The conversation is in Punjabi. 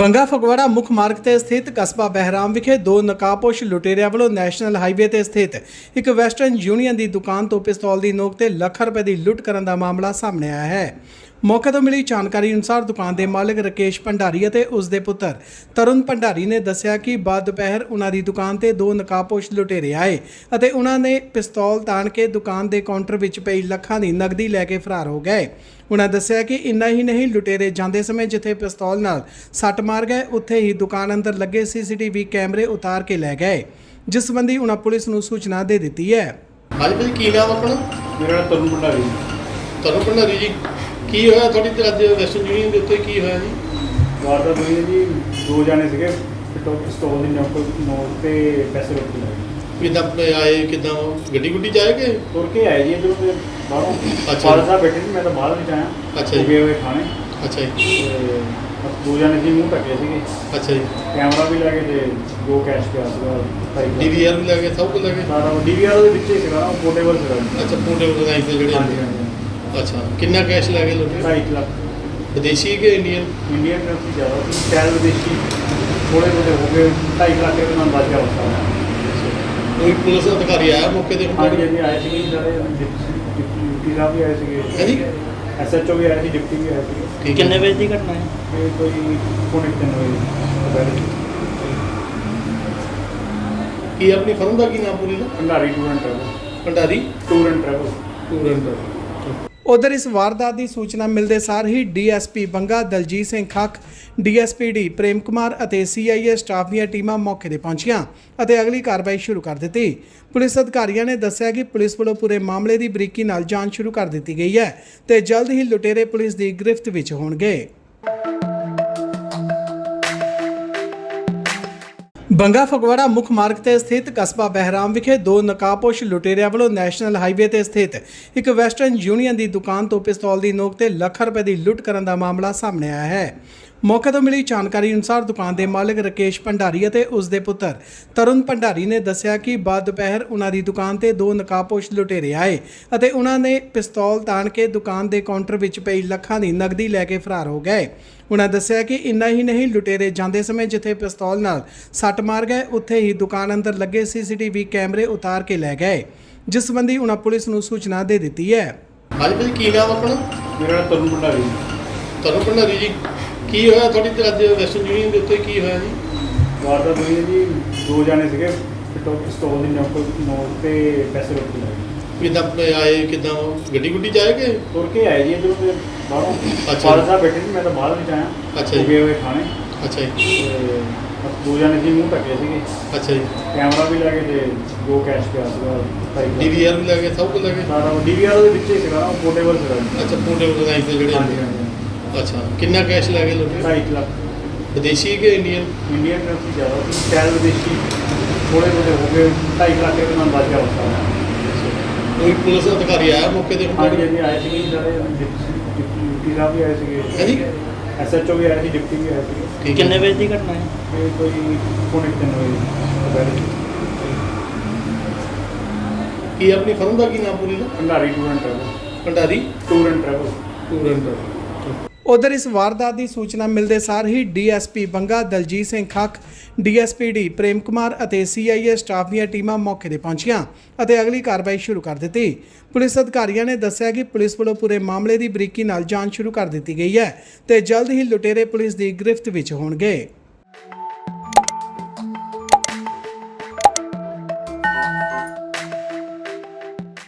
ਬੰਗਾ ਫਗਵਾੜਾ ਮੁੱਖ ਮਾਰਗ ਤੇ ਸਥਿਤ ਕਸਬਾ ਬਹਿਰਾਮ ਵਿਖੇ ਦੋ ਨਕਾਬਪੋਸ਼ ਲੁਟੇਰਿਆਂ ਵੱਲੋਂ ਨੈਸ਼ਨਲ ਹਾਈਵੇ ਤੇ ਸਥਿਤ ਇੱਕ ਵੈਸਟਰਨ ਯੂਨੀਅਨ ਦੀ ਦੁਕਾਨ ਤੋਂ ਪਿਸਤੌਲ ਦੀ ਨੋਕ ਤੇ ਲੱਖ ਰੁਪਏ ਦੀ ਲੁੱਟ ਕਰਨ ਦਾ ਮਾਮਲਾ ਸਾਹਮਣੇ ਆਇਆ ਹੈ। ਮੌਕੇ ਤੋਂ ਮਿਲੀ ਜਾਣਕਾਰੀ ਅਨੁਸਾਰ ਦੁਕਾਨ ਦੇ ਮਾਲਕ ਰਕੇਸ਼ ਭੰਡਾਰੀ ਅਤੇ ਉਸ ਦੇ ਪੁੱਤਰ ਤਰੁਣ ਭੰਡਾਰੀ ਨੇ ਦੱਸਿਆ ਕਿ ਬਾਅਦ ਦੁਪਹਿਰ ਉਹਨਾਂ ਦੀ ਦੁਕਾਨ ਤੇ ਦੋ ਨਕਾਬਪੋਸ਼ ਲੁਟੇਰੇ ਆਏ ਅਤੇ ਉਹਨਾਂ ਨੇ ਪਿਸਤੌਲ ਤਾਣ ਕੇ ਦੁਕਾਨ ਦੇ ਕਾਊਂਟਰ ਵਿੱਚ ਪਈ ਲੱਖਾਂ ਦੀ ਨਕਦੀ ਲੈ ਕੇ ਫਰਾਰ ਹੋ ਗਏ। ਉਹਨਾਂ ਦੱਸਿਆ ਕਿ ਇੰਨਾ ਹੀ ਨਹੀਂ ਲੁਟੇਰੇ ਜਾਂਦੇ ਸਮੇਂ ਜਿੱਥੇ ਪਿਸਤੌਲ ਨਾਲ ਸੱਟ ਮਾਰ ਗਏ ਉੱਥੇ ਹੀ ਦੁਕਾਨ ਅੰਦਰ ਲੱਗੇ ਸੀਸੀਟੀਵੀ ਕੈਮਰੇ ਉਤਾਰ ਕੇ ਲੈ ਗਏ। ਜਿਸ ਸੰਬੰਧੀ ਉਹਨਾਂ ਪੁਲਿਸ ਨੂੰ ਸੂਚਨਾ ਦੇ ਦਿੱਤੀ ਹੈ। ਹਾਂਜੀ ਭਾਜੀ ਕੀ ਨਾਮ ਆਪਣਾ? ਮੇਰਾ ਨਾਮ ਤਰੁਣ ਭੰਡਾਰੀ ਤੁਹਾਨੂੰ ਭੰਡਾਰੀ ਜੀ ਕੀ ਹੋਇਆ ਤੁਹਾਡੀ ਤੇ ਅੱਜ ਵੈਸਟਰਨ ਯੂਨੀਅਨ ਦੇ ਉੱਤੇ ਕੀ ਹੋਇਆ ਜੀ? ਵਾਰਦਾਤ ਹੋਈ ਹੈ ਜੀ ਦੋ ਜਾਣੇ ਸੀਗੇ ਪਿਟੋ ਪਿਸਤੌਲ ਦੀ ਨੋਕ ਨੋਕ ਤੇ ਪੈਸੇ ਰੁਕ ਗਏ ਕਿੱਦਾਂ ਆਏ ਕਿੱਦਾਂ ਗੱਡੀ ਗੁੱਡੀ ਜਾਏਗੇ ਤੁਰ ਕੇ? ਆਏ ਜੀ ਜਦੋਂ ਮੈਂ ਬਾਹਰੋਂ। ਅੱਛਾ। ਫਾਦਰ ਸਾਹਿਬ ਬੈਠੇ ਸੀ ਮੈਂ ਤਾਂ ਬਾਹਰ ਵਿੱਚ ਆਇਆ ਅੱਛਾ ਜੀ। ਗਏ ਹੋਏ ਖਾਣੇ ਅੱਛਾ ਜੀ। ਤੇ ਬਸ ਦੋ ਜਾਣੇ ਸੀ ਮੂੰਹ ਢੱਕੇ ਸੀਗੇ। ਅੱਛਾ ਜੀ। ਕੈਮਰਾ ਵੀ ਲੈ ਕੇ ਤੇ ਦੋ ਕੈਸ਼ ਪਿਆ ਸੀਗਾ ਲੱਖ। ਡੀਵੀਆਰ ਵੀ ਲੱਗੇ ਸਭ ਕੁਝ ਲੱਗੇ ਸਾਰਾ ਡੀਵੀਆਰ ਦੇ ਵਿੱਚ ਹੀ ਸੀਗਾ ਪੋਰਟੇਬਲ ਸੀਗਾ। ਅੱਛਾ ਪੂਰੇ ਲਗਾਈ ਤੇ ਜਿਹੜੇ ਹਾਂਜੀ ਹਾਂਜੀ। ਅੱਛਾ ਕਿੰਨਾ ਕੈਸ਼ ਲੱਗੇ ਲੋਕੇ? ਢਾਈ ਕੁ ਲੱਖ। ਵਿਦੇਸ਼ੀ ਕਿ ਇੰਡੀਅਨ? ਇੰਡੀਅਨ ਕਰੰਸੀ ਜ਼ਿਆਦਾ ਸੀ ਸ਼ਾਇਦ ਵਿਦੇਸ਼ੀ ਥੋੜੇ ਬਹੁਤੇ ਹੋ ਗਏ ਢਾਈ ਕੁ ਲੱਖ ਦੇ ਨਾਲ ਬਚ ਗਿਆ ਉਸ ਕੋਈ ਪੁਲਿਸ ਅਧਿਕਾਰੀ ਆਇਆ ਮੌਕੇ ਤੇ? ਹਾਂਜੀ ਹਾਂਜੀ ਆਏ ਸੀਗੇ ਜੀ ਸਾਰੇ ਡਿਪਟੀ ਸਾਹਿਬ ਵੀ ਆਏ ਸੀਗੇ। ਐਸਐਚਓ ਵੀ ਆਏ ਸੀ ਡਿਪਟੀ ਵੀ ਆਏ ਠੀਕ ਕਿੰਨੇ ਵਜੇ ਦੀ ਘਟਨਾ ਹੈ? ਇਹ ਕੋਈ ਪੌਣੇ ਤਿੰਨ ਵਜੇ ਦੁਪਹਿਰੇ। ਕੀ ਆਪਣੀ ਫਰਮ ਦਾ ਕੀ ਨਾਮ ਪੂਰੀ ਦਾ? Bhandari tour and travel. Bhandari? Tour and travel. Tour and ਉਧਰ ਇਸ ਵਾਰਦਾਤ ਦੀ ਸੂਚਨਾ ਮਿਲਦੇ ਸਾਰ ਹੀ ਡੀਐਸਪੀ ਬੰਗਾ ਦਲਜੀਤ ਸਿੰਘ ਖੱਖ ਡੀਐਸਪੀਡੀ ਪ੍ਰੇਮ ਕੁਮਾਰ ਅਤੇ ਸੀਆਈਏ ਸਟਾਫ ਦੀਆਂ ਟੀਮਾਂ ਮੌਕੇ ਤੇ ਪਹੁੰਚੀਆਂ ਅਤੇ ਅਗਲੀ ਕਾਰਵਾਈ ਸ਼ੁਰੂ ਕਰ ਦਿੱਤੀ। ਪੁਲਿਸ ਅਧਿਕਾਰੀਆਂ ਨੇ ਦੱਸਿਆ ਕਿ ਪੁਲਿਸ ਵੱਲੋਂ ਪੂਰੇ ਮਾਮਲੇ ਦੀ ਬਰੀਕੀ ਨਾਲ ਜਾਂਚ ਸ਼ੁਰੂ ਕਰ ਦਿੱਤੀ ਗਈ ਹੈ ਤੇ ਜਲਦ ਹੀ ਲੁਟੇਰੇ ਪੁਲਿਸ ਦੀ ਗ੍ਰਿਫਤ ਵਿੱਚ ਹੋਣਗੇ। ਬੰਗਾ ਫਗਵਾੜਾ ਮੁੱਖ ਮਾਰਗ ਤੇ ਸਥਿਤ ਕਸਬਾ ਬਹਿਰਾਮ ਵਿਖੇ ਦੋ ਨਕਾਬਪੋਸ਼ ਲੁਟੇਰਿਆਂ ਵੱਲੋਂ ਨੈਸ਼ਨਲ ਹਾਈਵੇ ਤੇ ਸਥਿਤ ਇੱਕ ਵੈਸਟਰਨ ਯੂਨੀਅਨ ਦੀ ਦੁਕਾਨ ਤੋਂ ਪਿਸਤੌਲ ਦੀ ਨੋਕ ਤੇ ਲੱਖ ਰੁਪਏ ਦੀ ਲੁੱਟ ਕਰਨ ਦਾ ਮਾਮਲਾ ਸਾਹਮਣੇ ਆਇਆ ਹੈ। ਮੌਕੇ ਤੋਂ ਮਿਲੀ ਜਾਣਕਾਰੀ ਅਨੁਸਾਰ ਦੁਕਾਨ ਦੇ ਮਾਲਕ ਰਕੇਸ਼ ਭੰਡਾਰੀ ਅਤੇ ਉਸ ਦੇ ਪੁੱਤਰ ਤਰੁਣ ਭੰਡਾਰੀ ਨੇ ਦੱਸਿਆ ਕਿ ਬਾਅਦ ਦੁਪਹਿਰ ਉਹਨਾਂ ਦੀ ਦੁਕਾਨ ਤੇ ਦੋ ਨਕਾਬਪੋਸ਼ ਲੁਟੇਰੇ ਆਏ ਅਤੇ ਉਹਨਾਂ ਨੇ ਪਿਸਤੌਲ ਤਾਣ ਕੇ ਦੁਕਾਨ ਦੇ ਕਾਊਂਟਰ ਵਿੱਚ ਪਈ ਲੱਖਾਂ ਦੀ ਨਕਦੀ ਲੈ ਕੇ ਫਰਾਰ ਹੋ ਗਏ। ਉਹਨਾਂ ਦੱਸਿਆ ਕਿ ਇੰਨਾ ਹੀ ਨਹੀਂ ਲੁਟੇਰੇ ਜਾਂਦੇ ਸਮੇਂ ਜਿੱਥੇ ਪਿਸਤੌਲ ਨਾਲ ਸੱਟ ਮਾਰ ਗਏ ਉੱਥੇ ਹੀ ਦੁਕਾਨ ਅੰਦਰ ਲੱਗੇ ਸੀਸੀਟੀਵੀ ਕੈਮਰੇ ਉਤਾਰ ਕੇ ਲੈ ਗਏ। ਜਿਸ ਸੰਬੰਧੀ ਉਹਨਾਂ ਪੁਲਿਸ ਨੂੰ ਸੂਚਨਾ ਦੇ ਦਿੱਤੀ ਹੈ। ਹਾਂਜੀ ਭਾਜੀ ਕੀ ਨਾਮ ਆਪਣਾ? ਮੇਰਾ ਨਾਮ ਤਰੁਣ ਭੰਡਾਰੀ ਤੁਹਾਨੂੰ ਭੰਡਾਰੀ ਜੀ ਕੀ ਹੋਇਆ ਤੁਹਾਡੀ ਤੇ ਅੱਜ ਵੈਸਟਰਨ ਯੂਨੀਅਨ ਦੇ ਉੱਤੇ ਕੀ ਹੋਇਆ ਜੀ? ਵਾਰਦਾਤ ਹੋਈ ਹੈ ਜੀ ਦੋ ਜਾਣੇ ਸੀਗੇ ਪਿਟੋ ਪਿਸਤੌਲ ਦੀ ਨੋਕ ਨੋਕ ਤੇ ਪੈਸੇ ਰੁਕ ਗਏ ਕਿੱਦਾਂ ਆਏ ਕਿੱਦਾਂ ਗੱਡੀ ਗੁੱਡੀ ਜਾਏਗੇ ਤੁਰ ਕੇ? ਆਏ ਜੀ ਜਦੋਂ ਮੈਂ ਬਾਹਰੋਂ। ਅੱਛਾ। ਫਾਦਰ ਸਾਹਿਬ ਬੈਠੇ ਸੀ ਮੈਂ ਤਾਂ ਬਾਹਰ ਵਿੱਚ ਆਇਆ ਅੱਛਾ ਜੀ। ਗਏ ਹੋਏ ਖਾਣੇ ਅੱਛਾ ਜੀ। ਤੇ ਬਸ ਦੋ ਜਾਣੇ ਸੀ ਮੂੰਹ ਢੱਕੇ ਸੀਗੇ। ਅੱਛਾ ਜੀ। ਕੈਮਰਾ ਵੀ ਲੈ ਕੇ ਤੇ ਦੋ ਕੈਸ਼ ਪਿਆ ਸੀਗਾ। ਡੀਵੀਆਰ ਵੀ ਲੱਗੇ ਸਭ ਕੁਝ ਲੱਗੇ ਸਾਰਾ ਡੀਵੀਆਰ ਦੇ ਵਿੱਚ ਹੀ ਸੀਗਾ ਪੋਰਟੇਬਲ ਸੀਗਾ। ਅੱਛਾ ਪੂਰੇ ਲਗਾਈ ਤੇ ਜਿਹੜੇ ਹਾਂਜੀ ਹਾਂਜੀ। ਅੱਛਾ ਕਿੰਨਾ ਕੈਸ਼ ਲੱਗੇ ਲੋਕੇ? ਢਾਈ ਕੁ ਲੱਖ। ਵਿਦੇਸ਼ੀ ਕਿ ਇੰਡੀਅਨ? ਇੰਡੀਅਨ ਕਰੰਸੀ ਜ਼ਿਆਦਾ ਸੀ ਸ਼ਾਇਦ ਵਿਦੇਸ਼ੀ ਥੋੜੇ ਬਹੁਤੇ ਹੋ ਗਏ ਢਾਈ ਕੁ ਲੱਖ ਦੇ ਨਾਲ ਬਚ ਗਿਆ ਉਸ ਕੋਈ ਪੁਲਿਸ ਅਧਿਕਾਰੀ ਆਇਆ ਮੌਕੇ ਤੇ? ਹਾਂਜੀ ਹਾਂਜੀ ਆਏ ਸੀਗੇ ਜੀ ਸਾਰੇ ਡਿਪਟੀ ਸਾਹਿਬ ਵੀ ਆਏ ਸੀਗੇ। ਐਸਐਚਓ ਵੀ ਆਏ ਸੀ ਡਿਪਟੀ ਵੀ ਆਏ ਠੀਕ ਕਿੰਨੇ ਵਜੇ ਦੀ ਘਟਨਾ ਹੈ? ਇਹ ਕੋਈ ਪੌਣੇ ਤਿੰਨ ਵਜੇ ਦੁਪਹਿਰੇ। ਕੀ ਆਪਣੀ ਫਰਮ ਦਾ ਕੀ ਨਾਮ ਪੂਰੀ ਦਾ? Bhandari tour and travel. Bhandari? Tour and travel. Tour and ਉਧਰ ਇਸ ਵਾਰਦਾਤ ਦੀ ਸੂਚਨਾ ਮਿਲਦੇ ਸਾਰ ਹੀ ਡੀਐਸਪੀ ਬੰਗਾ ਦਲਜੀਤ ਸਿੰਘ ਖੱਖ ਡੀਐਸਪੀਡੀ ਪ੍ਰੇਮ ਕੁਮਾਰ ਅਤੇ ਸੀਆਈਏ ਸਟਾਫ ਦੀਆਂ ਟੀਮਾਂ ਮੌਕੇ ਤੇ ਪਹੁੰਚੀਆਂ ਅਤੇ ਅਗਲੀ ਕਾਰਵਾਈ ਸ਼ੁਰੂ ਕਰ ਦਿੱਤੀ। ਪੁਲਿਸ ਅਧਿਕਾਰੀਆਂ ਨੇ ਦੱਸਿਆ ਕਿ ਪੁਲਿਸ ਵੱਲੋਂ ਪੂਰੇ ਮਾਮਲੇ ਦੀ ਬਰੀਕੀ ਨਾਲ ਜਾਂਚ ਸ਼ੁਰੂ ਕਰ ਦਿੱਤੀ ਗਈ ਹੈ ਤੇ ਜਲਦ ਹੀ ਲੁਟੇਰੇ ਪੁਲਿਸ ਦੀ ਗ੍ਰਿਫਤ ਵਿੱਚ ਹੋਣਗੇ।